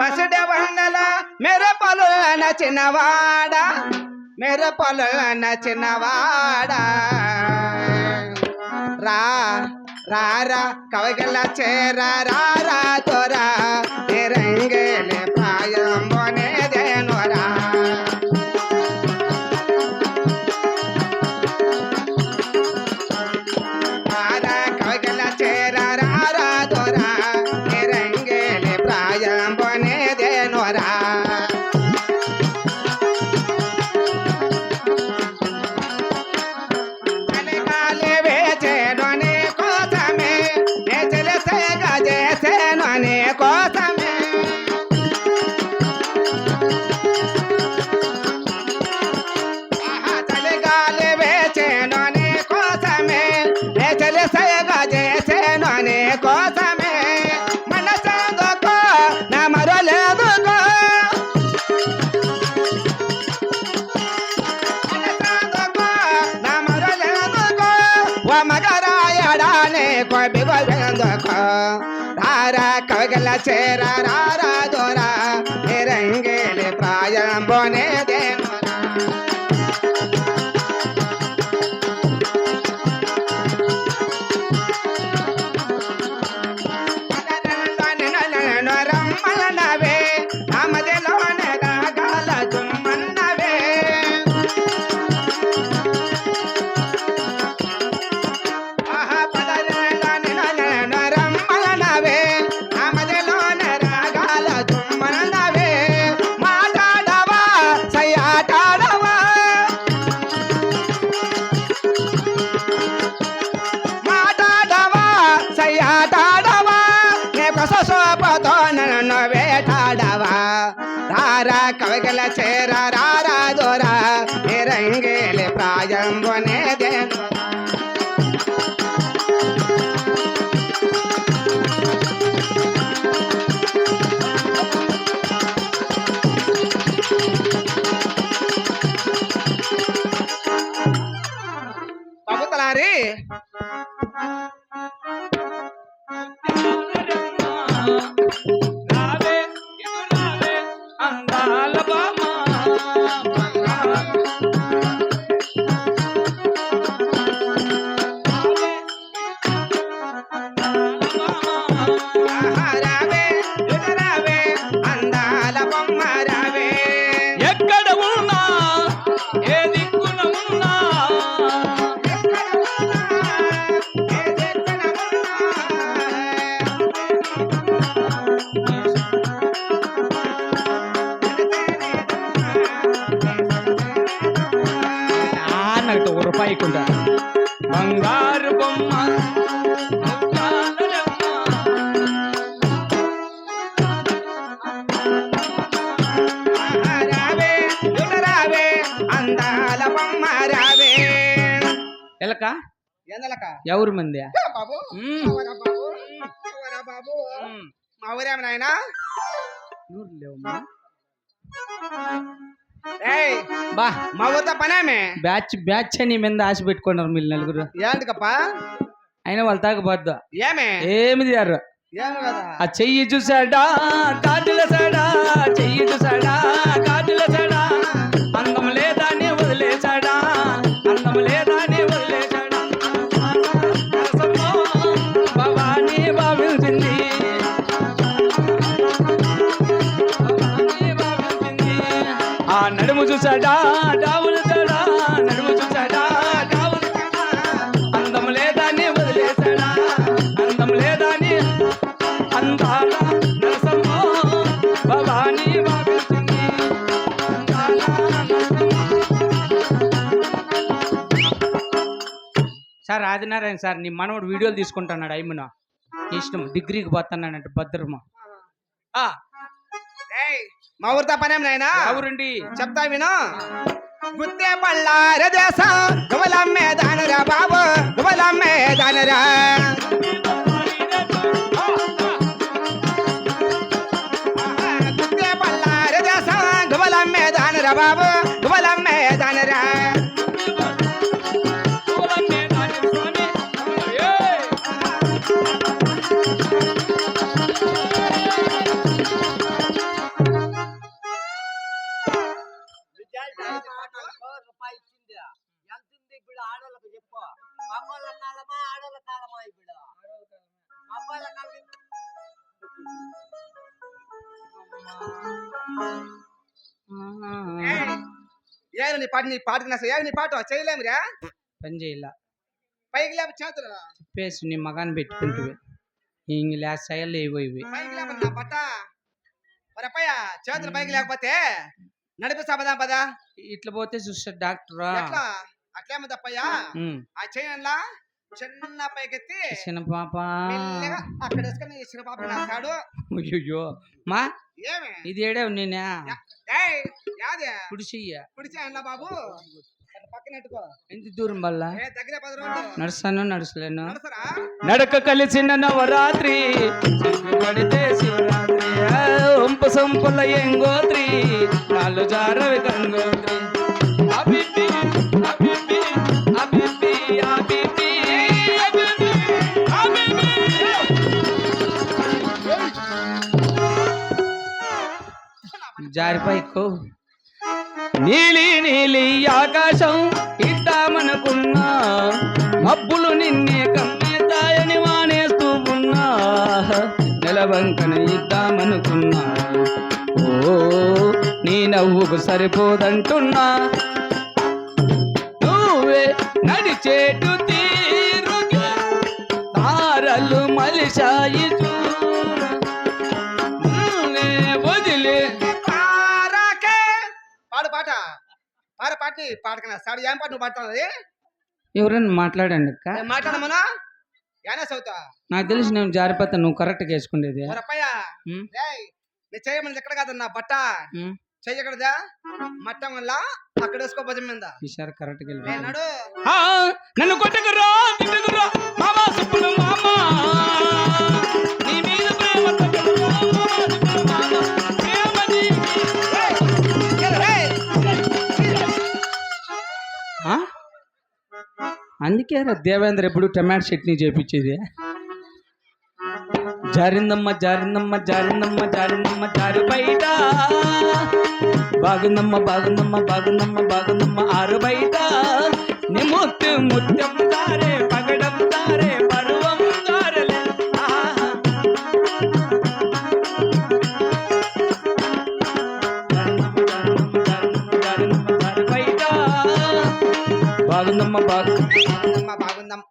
పసుడెవన్నలా మెరపలు నచ్చినవాడ? మెరపలు నచ్చినవాడ? రా రారా కవగల చేర రారా తోరా. నిరంగేలే করা కవగల చేర రారా దోరా నిరంగేలి ప్రాయం బోనే Parê. రావే ఇటు రావే అందాల బొమ్మ రావే. ఎలక? ఎందలక? ఎవరు మంది? బాబు. మా ఊరేమి నాయనా బా. మా ఊరితో పనేమే? బ్యాచ్ బ్యాచ్ అని మీద ఆశ పెట్టుకున్నారు మీరు నలుగురు. ఏంటికప్ప? అయినా వాళ్ళు తాగబోద్దు? ఏమే? ఏమి తీయరు ఏమి కదా? ఆ చెయ్యి చూసాడా కాజుల సాడా చెయ్యి చూసాడా ఆదినారాయణ సార్ నీ మనవడు వీడియోలు తీసుకుంటున్నాడు అయ్యమున ఇష్టం డిగ్రీకి పోతున్నాడంట భద్రమ మా ఊరితో పనేం నాయనా? ఎవరండి చెప్తా విను. గుత్తే పళ్ళార దేశం గువలమ్మే దానరా బాబు గువలమ్మే దానరా. గుత్తే పళ్ళార దేశం గువలమ్మే దానరా బాబు గువలమ్మే దానరా. అబ్బాయిల నీ పాట నీ పాట నా ఏమి నీ పాట? చేయలేమురా పని చేయాల. పైకి లేప చేతులరా చెప్పేసి నీ మగాన్ని పెట్టుకుంటువి. ఇంక లాస్ట్ సైల్ ఇవి పైకి లేప నా పట్ట మరి అప్పయ్య చేతులు పైకి లేకపోతే నడిపిస్తా పదా పదా. ఇట్లా పోతే చూస్తారు డాక్టర్? అట్లా అట్లేమో తప్పయ్యా ఆ చేయనులా? చిన్న పైకెత్తి చిన్న పాప. అక్కడ చిన్న పాప అయ్యో మా ఇది ఏడే నేనే బాబు. ఎంత దూరం వల్ల నడుస్తాను నడుస్తలేను. నడక కలిసిన నవరాత్రి పడితే శివరాత్రి. సొంపుల ఎంగోత్రి నాలు జారవి గంగోత్రి. జారిపోయికో నీలి నీలి ఆకాశం ఇద్దామనుకున్నా మబ్బులు నిన్నే కమ్మేతాయని వానేస్తూ ఉన్నా నెలవంకన ఇద్దామనుకున్నా. ఓ నీ నవ్వుకు సరిపోదంటున్నా. నువ్వే నడిచేటు తీరు తారలు మలిశాయి పాడ పాటి పాడకనా సాడు ఏం పాట నువ్వు ఎవరైనా మాట్లాడండి అక్క. మాట్లాడమనా? యానే చదువుతా నాకు తెలిసి నేను జారిపోతా నువ్వు రేయ్ నీ చేయమని ఎక్కడ కాదన్నా బట్ట. చెయ్యకూడదా మట్టం వల్ల అక్కడ వేసుకో భుజం మీద. ఈసారి కరెక్ట్గా నన్ను కొట్టకురా తిట్టుకురా మామా సుప్పులు అందుకే రా దేవేంద్ర ఎప్పుడు టమాటో చట్నీ చేపించేది. జారిందమ్మ జారిందమ్మ జారిందమ్మ జారిందమ్మ జారి బయట. బాగుందమ్మ బాగుందమ్మ బాగుందమ్మ బాగుందమ్మ ఆరు బయట. నిముత్తు ముత్యం దారే. బాగుందమ్మ బాగు. బాగుందమ్మా బాగుందమ్మ.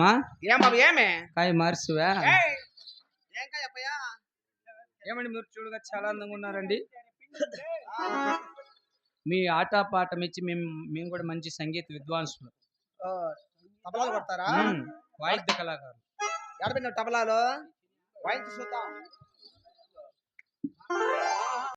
మా? ఏం బాబు ఏమే? కాయ మార్చువా? ఏం కాయ అప్పయ్యా? ఏమండి మీరు చూడగా చాలా అందంగా ఉన్నారండి. మీ ఆట పాట మెచ్చి మేము మేము కూడా మంచి సంగీత విద్వాంసులు. తబలాలు కొడతారా. వాయిద్య కళాకారులు. ఎడబెట్టిన తబలాలు? వాయించి చూద్దాం.